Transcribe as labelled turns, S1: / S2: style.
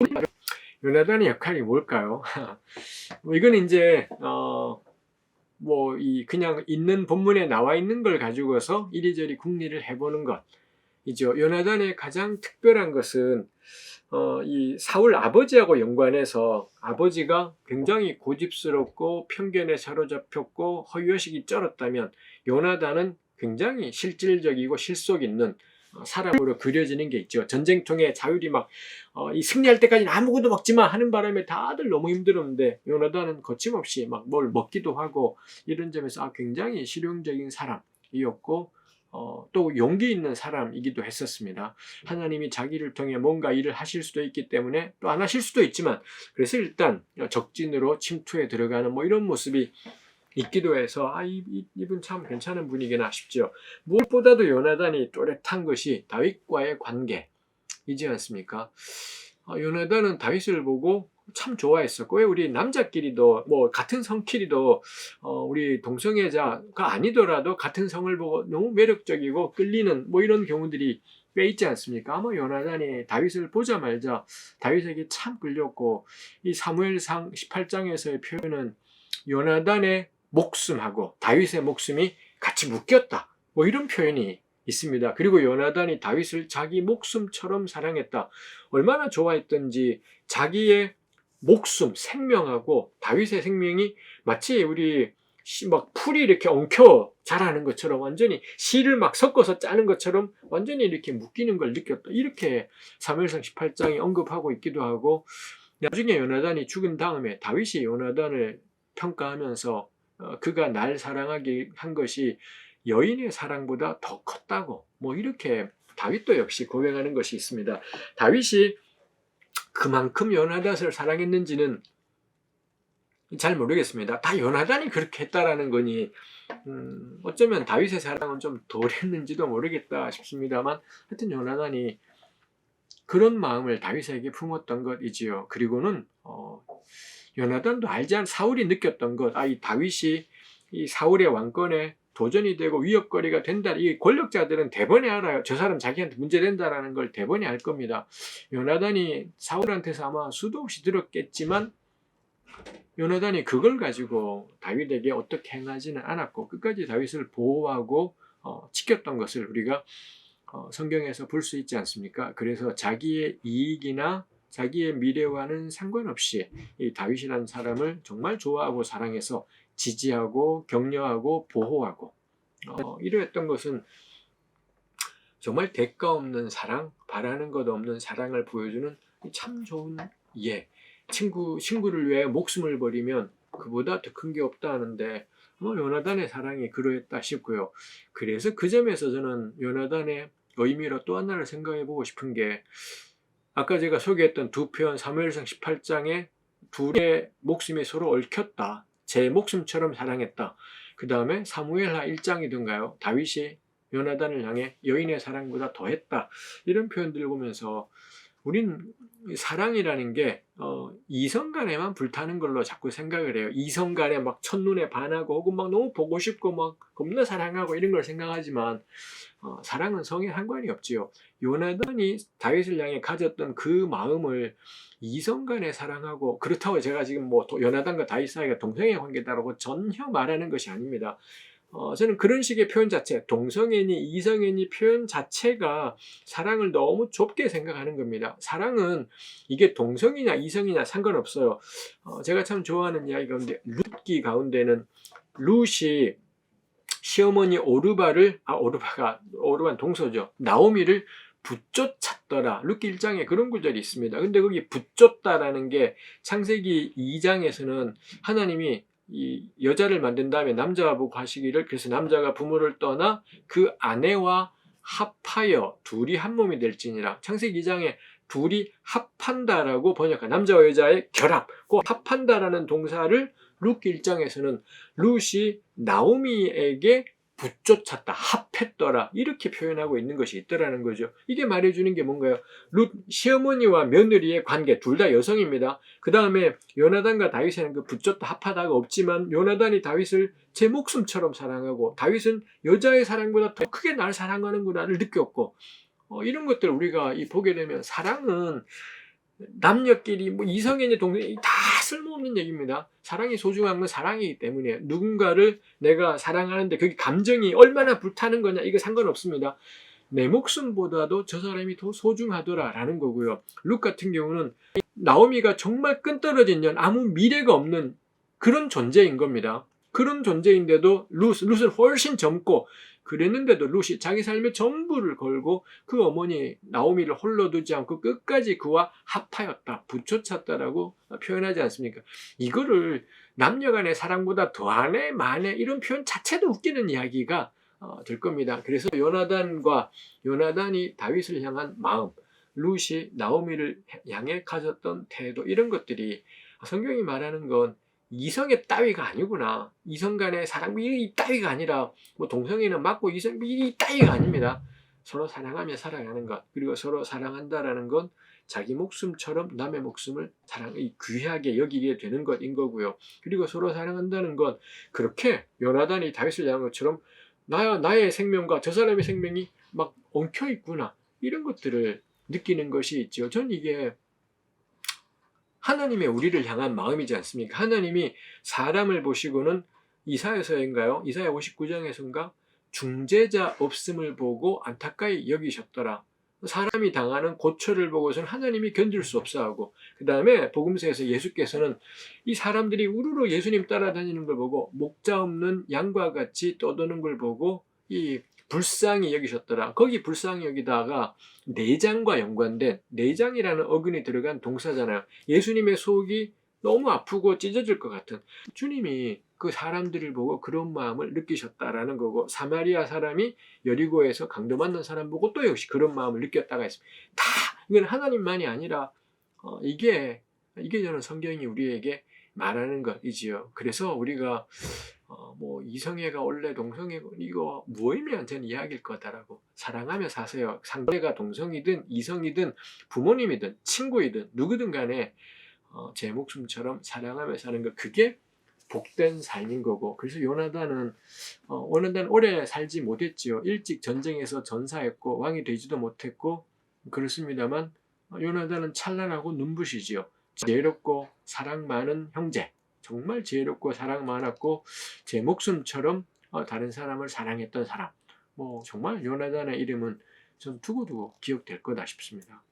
S1: 요나단의 역할이 뭘까요? 뭐 이건 이제 어, 뭐 이 그냥 있는 본문에 나와 있는 걸 가지고서 이리저리 궁리를 해보는 것이죠. 요나단의 가장 특별한 것은 어, 이 사울 아버지하고 연관해서 아버지가 굉장히 고집스럽고 편견에 사로잡혔고 허위의식이 쩔었다면 요나단은 굉장히 실질적이고 실속 있는 어, 사람으로 그려지는 게 있죠. 전쟁통에 자율이 막, 어, 이 승리할 때까지는 아무것도 먹지 마 하는 바람에 다들 너무 힘들었는데, 요나단은 거침없이 막 뭘 먹기도 하고, 이런 점에서 아, 굉장히 실용적인 사람이었고, 어, 또 용기 있는 사람이기도 했었습니다. 하나님이 자기를 통해 뭔가 일을 하실 수도 있기 때문에 또 안 하실 수도 있지만, 그래서 일단 적진으로 침투에 들어가는 뭐 이런 모습이 있기도 해서 아 이, 이, 이분 참 괜찮은 분이구나 싶죠. 무엇보다도 요나단이 또렷한 것이 다윗과의 관계이지 않습니까? 어, 요나단은 다윗을 보고 참 좋아했었고 왜 우리 남자끼리도 뭐 같은 성끼리도 어, 우리 동성애자가 아니더라도 같은 성을 보고 너무 매력적이고 끌리는 뭐 이런 경우들이 꽤 있지 않습니까? 아마 요나단이 다윗을 보자마자 다윗에게 참 끌렸고 이 사무엘상 18장에서의 표현은 요나단의 목숨하고 다윗의 목숨이 같이 묶였다. 뭐 이런 표현이 있습니다. 그리고 요나단이 다윗을 자기 목숨처럼 사랑했다. 얼마나 좋아했던지 자기의 목숨, 생명하고 다윗의 생명이 마치 우리 막 풀이 이렇게 엉켜 자라는 것처럼 완전히 씨를 막 섞어서 짜는 것처럼 완전히 이렇게 묶이는 걸 느꼈다. 이렇게 사무엘상 18장이 언급하고 있기도 하고 나중에 요나단이 죽은 다음에 다윗이 요나단을 평가하면서 어, 그가 날 사랑하게 한 것이 여인의 사랑보다 더 컸다고 뭐 이렇게 다윗도 역시 고백하는 것이 있습니다. 다윗이 그만큼 요나단을 사랑했는지는 잘 모르겠습니다. 다 요나단이 그렇게 했다라는 거니 음, 어쩌면 다윗의 사랑은 좀 덜했는지도 모르겠다 싶습니다만 하여튼 요나단이 그런 마음을 다윗에게 품었던 것이지요. 그리고는 어, 요나단도 알지 않은 사울이 느꼈던 것, 아, 이 다윗이 이 사울의 왕권에 도전이 되고 위협거리가 된다. 이 권력자들은 대번에 알아요. 저 사람 자기한테 문제된다라는 걸 대번에 알 겁니다. 요나단이 사울한테서 아마 수도 없이 들었겠지만 요나단이 그걸 가지고 다윗에게 어떻게 행하지는 않았고 끝까지 다윗을 보호하고 어, 지켰던 것을 우리가 어, 성경에서 볼 수 있지 않습니까? 그래서 자기의 이익이나 자기의 미래와는 상관없이 이 다윗이라는 사람을 정말 좋아하고 사랑해서 지지하고 격려하고 보호하고 어, 이러했던 것은 정말 대가 없는 사랑, 바라는 것 없는 사랑을 보여주는 참 좋은 예. 친구 친구를 위해 목숨을 버리면 그보다 더 큰 게 없다 하는데 뭐 요나단의 사랑이 그러했다 싶고요. 그래서 그 점에서 저는 요나단의 의미로 또 하나를 생각해 보고 싶은 게 아까 제가 소개했던 두 표현 사무엘상 18장에 둘의 목숨이 서로 얽혔다. 제 목숨처럼 사랑했다. 그 다음에 사무엘하 1장이든가요. 다윗이 요나단을 향해 여인의 사랑보다 더했다. 이런 표현들을 보면서 우린 사랑이라는 게 어, 이성 간에만 불타는 걸로 자꾸 생각을 해요. 이성 간에 막 첫눈에 반하고 혹은 막 너무 보고 싶고 막 겁나 사랑하고 이런 걸 생각하지만 어, 사랑은 성에 상관이 없지요. 요나단이 다윗을 향해 가졌던 그 마음을 이성 간에 사랑하고 그렇다고 제가 지금 뭐 요나단과 다윗 사이가 동성애 관계다라고 전혀 말하는 것이 아닙니다. 어, 저는 그런 식의 표현 자체, 동성애니 이성애니 표현 자체가 사랑을 너무 좁게 생각하는 겁니다. 사랑은 이게 동성이냐 이성이냐 상관없어요. 어, 제가 참 좋아하는 이야기 가운데 룻기 가운데는 룻이 시어머니 오르바를 아 오르바가 오르반 동서죠. 나오미를 붙쫓았더라. 룻기 1장에 그런 구절이 있습니다. 근데 거기 붙쫓다라는 게 창세기 2장에서는 하나님이 이 여자를 만든 다음에 남자가 보고 하시기를 그래서 남자가 부모를 떠나 그 아내와 합하여 둘이 한 몸이 될지니라. 창세기 2장에 둘이 합한다라고 번역한 남자와 여자의 결합 그 합한다라는 동사를 룩 1장에서는 룻이 나오미에게 붙쫓았다, 합했더라 이렇게 표현하고 있는 것이 있더라는 거죠. 이게 말해주는 게 뭔가요? 룻 시어머니와 며느리의 관계 둘 다 여성입니다. 그 다음에 요나단과 다윗에는 그 붙쫓다 합하다가 없지만 요나단이 다윗을 제 목숨처럼 사랑하고 다윗은 여자의 사랑보다 더 크게 날 사랑하는구나를 느꼈고 어, 이런 것들 우리가 이 보게 되면 사랑은 남녀끼리 뭐 이성애니 동성애 다 쓸모없는 얘기입니다. 사랑이 소중한 건 사랑이기 때문에 누군가를 내가 사랑하는데 그게 감정이 얼마나 불타는 거냐 이거 상관없습니다. 내 목숨보다도 저 사람이 더 소중하더라라는 거고요. 룩 같은 경우는 나오미가 정말 끈떨어진 년 아무 미래가 없는 그런 존재인 겁니다. 그런 존재인데도 룻, 룻은 훨씬 젊고 그랬는데도 룻이 자기 삶의 전부를 걸고 그 어머니 나오미를 홀로 두지 않고 끝까지 그와 합하였다, 부초찼다라고 표현하지 않습니까? 이거를 남녀간의 사랑보다 더하네, 마네 이런 표현 자체도 웃기는 이야기가 어, 될 겁니다. 그래서 요나단과 요나단이 다윗을 향한 마음, 룻이 나오미를 향해 가졌던 태도 이런 것들이 성경이 말하는 건 이성의 따위가 아니구나. 이성 간의 사랑 이 따위가 아니라 뭐 동성애는 맞고 이성 이 따위가 아닙니다. 서로 사랑하며 살아가는 것 그리고 서로 사랑한다라는 건 자기 목숨처럼 남의 목숨을 사랑 귀하게 여기게 되는 것인 거고요. 그리고 서로 사랑한다는 건 그렇게 요나단이 다윗을 향한 것처럼 나 나의 생명과 저 사람의 생명이 막 엉켜 있구나 이런 것들을 느끼는 것이 있죠. 전 이게 하나님의 우리를 향한 마음이지 않습니까? 하나님이 사람을 보시고는 이사야서인가요? 이사야 59장에서인가? 중재자 없음을 보고 안타까이 여기셨더라. 사람이 당하는 고초를 보고서는 하나님이 견딜 수 없어 하고, 그 다음에 복음서에서 예수께서는 이 사람들이 우르르 예수님 따라다니는 걸 보고, 목자 없는 양과 같이 떠도는 걸 보고, 이 불쌍히 여기셨더라. 거기 불쌍히 여기다가 내장과 연관된 내장이라는 어근이 들어간 동사잖아요. 예수님의 속이 너무 아프고 찢어질 것 같은 주님이 그 사람들을 보고 그런 마음을 느끼셨다라는 거고 사마리아 사람이 여리고에서 강도 맞는 사람 보고 또 역시 그런 마음을 느꼈다가 있습니다. 다 이건 하나님만이 아니라 어, 이게 이게 저는 성경이 우리에게 말하는 것이지요. 그래서 우리가 어, 뭐 이성애가 원래 동성애고 이거 무의미한 전 이야기일 거다라고 사랑하며 사세요. 상대가 동성이든 이성이든 부모님이든 친구이든 누구든 간에 어, 제 목숨처럼 사랑하며 사는 것 그게 복된 삶인 거고 그래서 요나단은 어, 요나단 오래 살지 못했지요. 일찍 전쟁에서 전사했고 왕이 되지도 못했고 그렇습니다만 어, 요나단은 찬란하고 눈부시지요. 지혜롭고 사랑 많은 형제. 정말 지혜롭고 사랑 많았고 제 목숨처럼 어, 다른 사람을 사랑했던 사람. 뭐 정말 요나단의 이름은 전 두고두고 기억될 거다 싶습니다.